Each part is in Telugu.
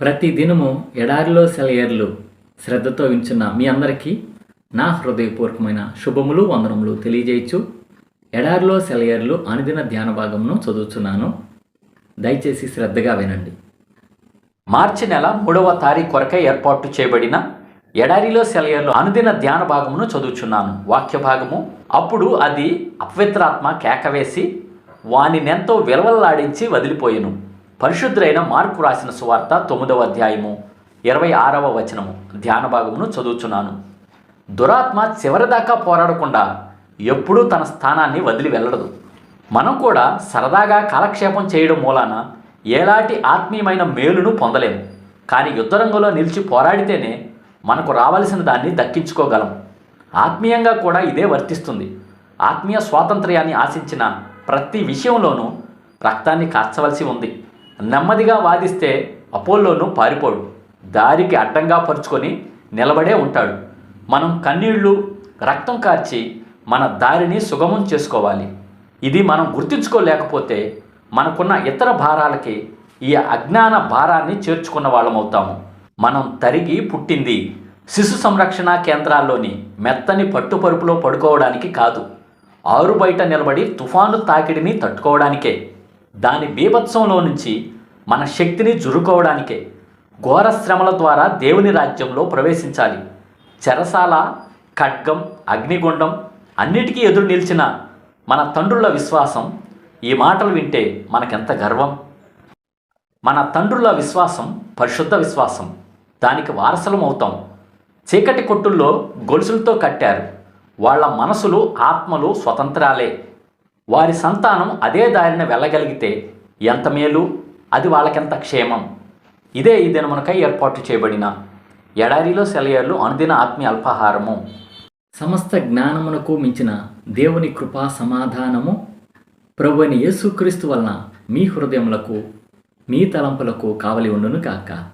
ప్రతి దినము ఎడారిలో సెలయర్లు శ్రద్ధతో వించున్న మీ అందరికీ నా హృదయపూర్వకమైన శుభములు వందనములు తెలియజేయచ్చు. ఎడారిలో సెలయర్లు అనుదిన ధ్యాన భాగమును చదువుతున్నాను దయచేసి శ్రద్ధగా వినండి. మార్చి నెల మూడవ తారీఖు కొరకై ఏర్పాటు చేయబడిన ఎడారిలో సెలయర్లు అనుదిన ధ్యాన భాగమును చదువుచున్నాను. వాక్య భాగము అప్పుడు అది అపవిత్రాత్మ కేకవేసి వానినెంతో విలవల్లాడించి వదిలిపోయెను. పరిశుద్ధులైన మార్పు రాసిన సువార్త తొమ్మిదవ అధ్యాయము ఇరవై ఆరవ వచనము. ధ్యాన భాగమును చదువుచున్నాను. దురాత్మ చివరిదాకా పోరాడకుండా ఎప్పుడూ తన స్థానాన్ని వదిలి వెళ్ళడదు మనం కూడా సరదాగా కాలక్షేపం చేయడం మూలాన ఏలాంటి ఆత్మీయమైన మేలును పొందలేము కానీ యుద్ధరంగంలో నిలిచి పోరాడితేనే మనకు రావలసిన దాన్ని దక్కించుకోగలం. ఆత్మీయంగా కూడా ఇదే వర్తిస్తుంది. ఆత్మీయ స్వాతంత్ర్యాన్ని ఆశించిన ప్రతి విషయంలోనూ రక్తాన్ని కార్చవలసి ఉంది. నెమ్మదిగా వాదిస్తే అపోలోను పారిపోడు. దారికి అడ్డంగా పరుచుకొని నిలబడే ఉంటాడు. మనం కన్నీళ్ళు రక్తం కార్చి మన దారిని సుగమం చేసుకోవాలి. ఇది మనం గుర్తించుకోలేకపోతే మనకున్న ఇతర భారాలకి ఈ అజ్ఞాన భారాన్ని చేర్చుకున్న వాళ్ళమవుతాము. మనం తరిగి పుట్టింది శిశు సంరక్షణ కేంద్రాల్లోని మెత్తని పట్టుపరుపులో పడుకోవడానికి కాదు. ఆరు బయట నిలబడి తుఫాను తాకిడిని తట్టుకోవడానికే. దాని బీభత్సంలో నుంచి మన శక్తిని జురుకోవడానికే ఘోర శ్రమల ద్వారా దేవుని రాజ్యంలో ప్రవేశించాలి. చెరసాల ఖడ్గం అగ్నిగుండం అన్నిటికీ ఎదురు నిలిచిన మన తండ్రుల విశ్వాసం ఈ మాటలు వింటే మనకెంత గర్వం? మన తండ్రుల విశ్వాసం పరిశుద్ధ విశ్వాసం. దానికి వారసులం అవుతాం. చీకటి కొట్టుల్లో గొలుసులతో కట్టారు. వాళ్ళ మనసులు ఆత్మలు స్వతంత్రాలే. వారి సంతానం అదే దారిన వెళ్ళగలిగితే ఎంత మేలు? అది వాళ్ళకెంత క్షేమం? ఇదే ఈ దినమునకై ఏర్పాటు చేయబడిన ఎడారిలో సెలయర్లు అనుదిన ఆత్మీయ అల్పాహారము. సమస్త జ్ఞానమునకు మించిన దేవుని కృపా సమాధానము ప్రభు అయిన యేసుక్రీస్తు వలన మీ హృదయములకు మీ తలంపులకు కావలి ఉండును కాక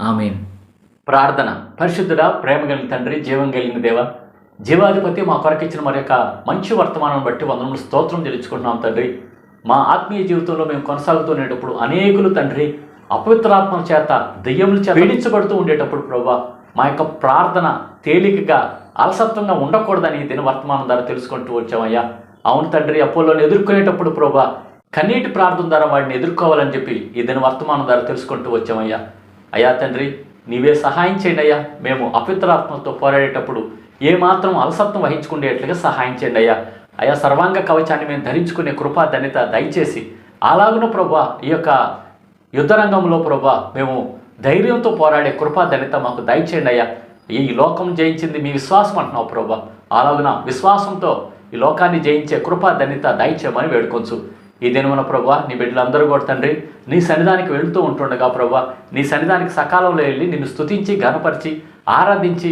ఆమెన్. ప్రార్థన. పరిశుద్ధుడా ప్రేమ కలిగిన తండ్రి జీవం కలిగిన దేవ జీవాధిపతి మా కొరకిచ్చిన మరి యొక్క మంచి వర్తమానం బట్టి వందనములు స్తోత్రం తెలుసుకుంటున్నాం తండ్రి. మా ఆత్మీయ జీవితంలో మేము కొనసాగుతూనేటప్పుడు అనేకులు తండ్రి అపవిత్రాత్మ చేత దెయ్యముల చేత పీడించబడుతూ ఉండేటప్పుడు ప్రభా మా యొక్క ప్రార్థన తేలికగా అలసత్వంగా ఉండకూడదని ఈ దిన వర్తమానం ద్వారా తెలుసుకుంటూ వచ్చామయ్యా. అవును తండ్రి అపోలోని ఎదుర్కొనేటప్పుడు ప్రభా కన్నీటి ప్రార్థన ద్వారా వాడిని ఎదుర్కోవాలని చెప్పి ఈ దిన వర్తమానం ద్వారా తెలుసుకుంటూ వచ్చామయ్యా. అయ్యా తండ్రి నీవే సహాయం చేయండి అయ్యా. మేము అపిత్రాత్మతో పోరాడేటప్పుడు ఏమాత్రం అలసత్వం వహించుకునేట్లుగా సహాయం చేయండి అయ్యా. అయ్యా సర్వాంగ కవచాన్ని మేము ధరించుకునే కృపా ధన్యత దయచేసి అలాగున ప్రభా ఈ యొక్క యుద్ధరంగంలో ప్రభా మేము ధైర్యంతో పోరాడే కృపా ధన్యత మాకు దయచేయండి అయ్యా. ఈ లోకం జయించింది మీ విశ్వాసం అంటున్నావు ప్రభా. అలాగున విశ్వాసంతో ఈ లోకాన్ని జయించే కృపా ధన్యత దయచేయమని వేడుకొంచు. ఈ దినమున ప్రభా నీ బిడ్డలందరూ కూడా తండ్రి నీ సన్నిధానికి వెళుతూ ఉంటుండగా ప్రభా నీ సన్నిధానికి సకాలంలో వెళ్ళి నిన్ను స్తుతించి ఘనపరిచి ఆరాధించి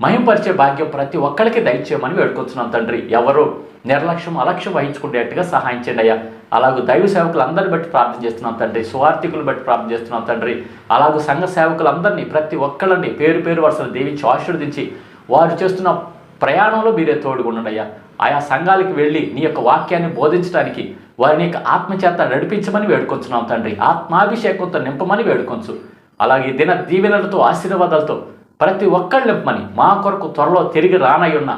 మహింపరిచే భాగ్యం ప్రతి ఒక్కరికి దయచేయమని వేడుకొచ్చున్నాం తండ్రి. ఎవరు నిర్లక్ష్యం అలక్ష్యం వహించుకునేట్టుగా సహాయం చేయండి అయ్యా. అలాగే దైవ సేవకులందరిని బట్టి ప్రార్థన చేస్తున్నాం తండ్రి. సువార్థికులు బట్టి ప్రార్థన చేస్తున్నాం తండ్రి. అలాగే సంఘ సేవకులందరినీ ప్రతి ఒక్కళ్ళని పేరు పేరు వరుసలు దీవించి ఆశీర్వదించి వారు చేస్తున్న ప్రయాణంలో మీరే తోడుగుండండి అయ్యా. ఆయా సంఘాలకు వెళ్ళి నీ యొక్క వాక్యాన్ని బోధించడానికి వారిని యొక్క ఆత్మచేత నడిపించమని వేడుకొంచున్నాం తండ్రి. ఆత్మాభిషేకంతో నింపమని వేడుకొంచు. అలాగే దిన దీవెనలతో ఆశీర్వాదాలతో ప్రతి ఒక్కళ్ళు నింపమని మా కొరకు త్వరలో తిరిగి రానయ్యున్న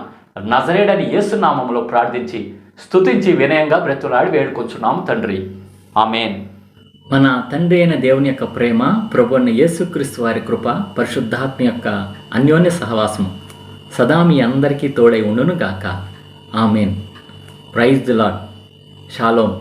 నజరేడని యేసునామంలో ప్రార్థించి స్తుతించి వినయంగా బ్రతులాడి వేడుకొచ్చున్నాము తండ్రి. ఆమెన్. మన తండ్రి అయిన దేవుని యొక్క ప్రేమ ప్రభు అయిన యేసుక్రీస్తు వారి కృప పరిశుద్ధాత్మ యొక్క అన్యోన్య సహవాసము సదా మీ అందరికీ తోడై ఉండును గాక amen. Praise the lord shalom